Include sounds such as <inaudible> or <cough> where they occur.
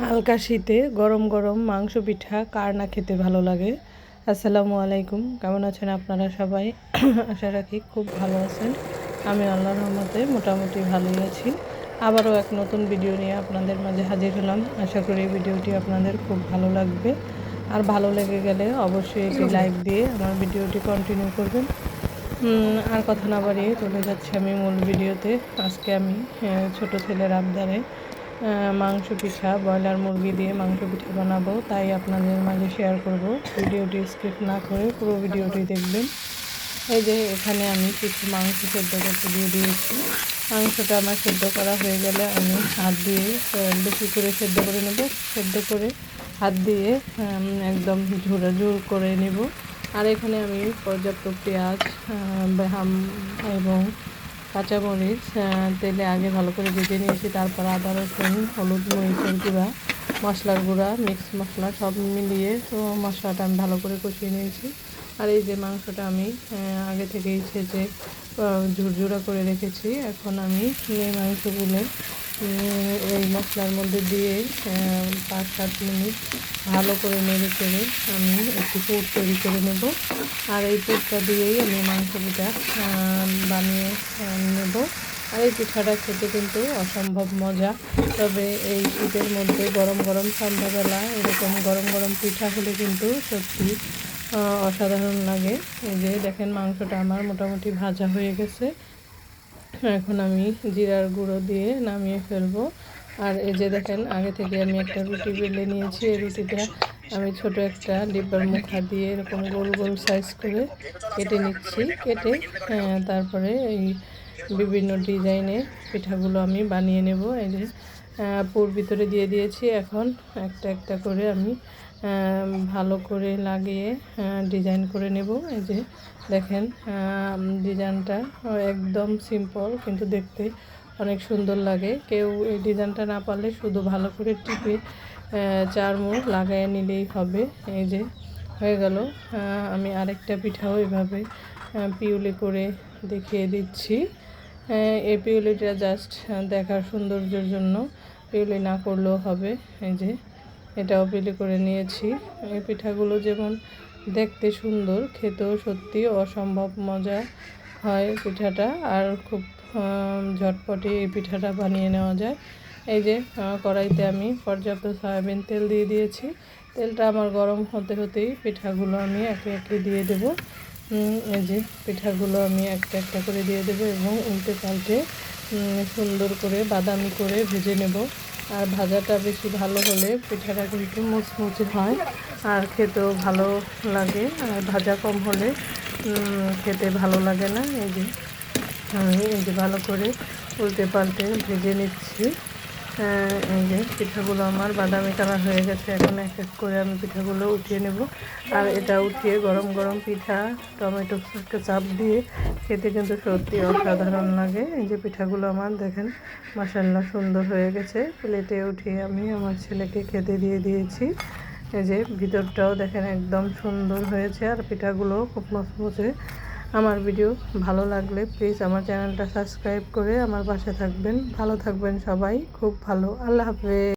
হালকা শীতে গরম গরম মাংস পিঠা, কার না খেতে ভালো লাগে? আসসালামু আলাইকুম। কেমন আছেন আপনারা সবাই? <clears throat> আশা রাখি খুব ভালো আছেন। আমি আল্লাহর রহমতে মোটামুটি ভালোই আছি। আবারও এক নতুন ভিডিও নিয়ে আপনাদের মাঝে হাজির হলাম। আশা করি ভিডিওটি আপনাদের খুব ভালো লাগবে। আর ভালো লেগে গেলে অবশ্যই একটি লাইক দিয়ে আমার ভিডিওটি কন্টিনিউ করবেন। আর কথা না বাড়িয়ে চলে যাচ্ছি আমি মূল ভিডিওতে আজকে আমি ছোট ছেলের আবদারে মাংস পিঠা, ব্রয়লার মুরগি দিয়ে মাংস পিঠা বানাবো, তাই আপনাদের মাঝে শেয়ার করব। ভিডিওটি স্কিপ না করে পুরো ভিডিওটি দেখবেন। এই যে এখানে আমি কিছু মাংস সেদ্ধ করতে দিয়ে দিয়েছি। মাংসটা আমার সেদ্ধ করা হয়ে গেলে আমি হাত দিয়ে বেশি করে সেদ্ধ করে নেব। সেদ্ধ করে হাত দিয়ে একদম ঝুড়া ঝুর করে নেব। আর এখানে আমি পর্যাপ্ত পেঁয়াজ এবং কাঁচামরিচ তেলে আগে ভালো করে ভেজে নিয়েছি, তারপর আদা, রসুন, হলুদ, মরিচের গুঁড়া, মশলার গুঁড়া মিক্স মশলা সব মিলিয়ে তো মশলাটা আমি ভালো করে কষিয়ে নিয়েছি। আর এই যে মাংসটা আমি আগে থেকেই ছেঁচে ঝুরঝুরা করে রেখেছি। এখন আমি এই মাংসগুলো এই মশলার মধ্যে দিয়ে পাঁচ, সাত মিনিট ভালো করে নেড়ে চেড়ে আমি একটু পুর তৈরি করে নেব। আর এই পুরটা দিয়েই আমি মাংস পিঠা বানিয়ে নেব। আর এই পিঠাটা খেতে কিন্তু অসম্ভব মজা। তবে এই শীতের মধ্যে গরম গরম সন্ধ্যাবেলা এরকম গরম গরম পিঠা হলে কিন্তু সত্যি অসাধারণ লাগে। এই যে দেখেন মাংসটা আমার মোটামুটি ভাজা হয়ে গেছে। এখন আমি জিরার গুঁড়ো দিয়ে নামিয়ে ফেলব। আর এই যে দেখেন, আগে থেকে আমি একটা রুটি বেলে নিয়েছি। এই রুটিটা আমি ছোট একটা ডিব্বার মুখা দিয়ে এরকম গোল গোল সাইজ করে কেটে নিচ্ছি। কেটে তারপরে এই বিভিন্ন ডিজাইনের পিঠাগুলো আমি বানিয়ে নেব। এই যে পুর ভিতরে দিয়ে দিয়েছি। এখন একটা একটা করে আমি ভালো করে লাগিয়ে ডিজাইন করে নেব। এই যে দেখেন ডিজাইনটা একদম সিম্পল কিন্তু দেখতে অনেক সুন্দর লাগে। কেউ এই ডিজাইনটা না পারলে শুধু ভালো করে টিপে চার মুখ লাগাইয়ে নিলেই হবে। এই যে হয়ে গেল। আমি আরেকটা পিঠাও এভাবে পিউলি করে দেখিয়ে দিচ্ছি। এই পিউলিটা জাস্ট দেখার সৌন্দর্যের জন্য পিউলি না করলেও হবে। এই যে, এটাও পিলি করে নিয়েছি। এই পিঠাগুলো যেমন দেখতে সুন্দর, খেতেও সত্যি অসম্ভব মজা হয় পিঠাটা, আর খুব ঝটপটে এই পিঠাটা বানিয়ে নেওয়া যায়। এই যে কড়াইতে আমি পর্যাপ্ত সয়াবিন তেল দিয়ে দিয়েছি। তেলটা আমার গরম হতে হতেই পিঠাগুলো আমি একে একে দিয়ে দেব। এই যে পিঠাগুলো আমি একটা একটা করে দিয়ে দেব এবং উল্টে পাল্টে সুন্দর করে বাদামি করে ভেজে নেব। আর ভাজাটা বেশি ভালো হলে পিঠাটা কিন্তু মুচমুচে হয় আর খেতেও ভালো লাগে। আর ভাজা কম হলে খেতে ভালো লাগে না। এই যে আমি এই যে ভালো করে উল্টে পাল্টে ভেজে নিচ্ছি। এই যে পিঠাগুলো আমার বাদামি কালার হয়ে গেছে। এখন এক এক করে আমি পিঠাগুলো উঠিয়ে নেব। আর এটা উঠিয়ে গরম গরম পিঠা, টমেটো চাপ দিয়ে খেতে কিন্তু সত্যি অসাধারণ লাগে। এই যে পিঠাগুলো আমার দেখেন মাসাল্লা সুন্দর হয়ে গেছে। প্লেটে উঠিয়ে আমি আমার ছেলেকে খেতে দিয়ে দিয়েছি। এই যে ভিতরটাও দেখেন একদম সুন্দর হয়েছে। আর পিঠাগুলো খুব মচমচে আমার ভিডিও ভালো লাগলে প্লিজ আমার চ্যানেলটা সাবস্ক্রাইব করে আমার পাশে থাকবেন। ভালো থাকবেন সবাই, খুব ভালো। আল্লাহ হাফেজ।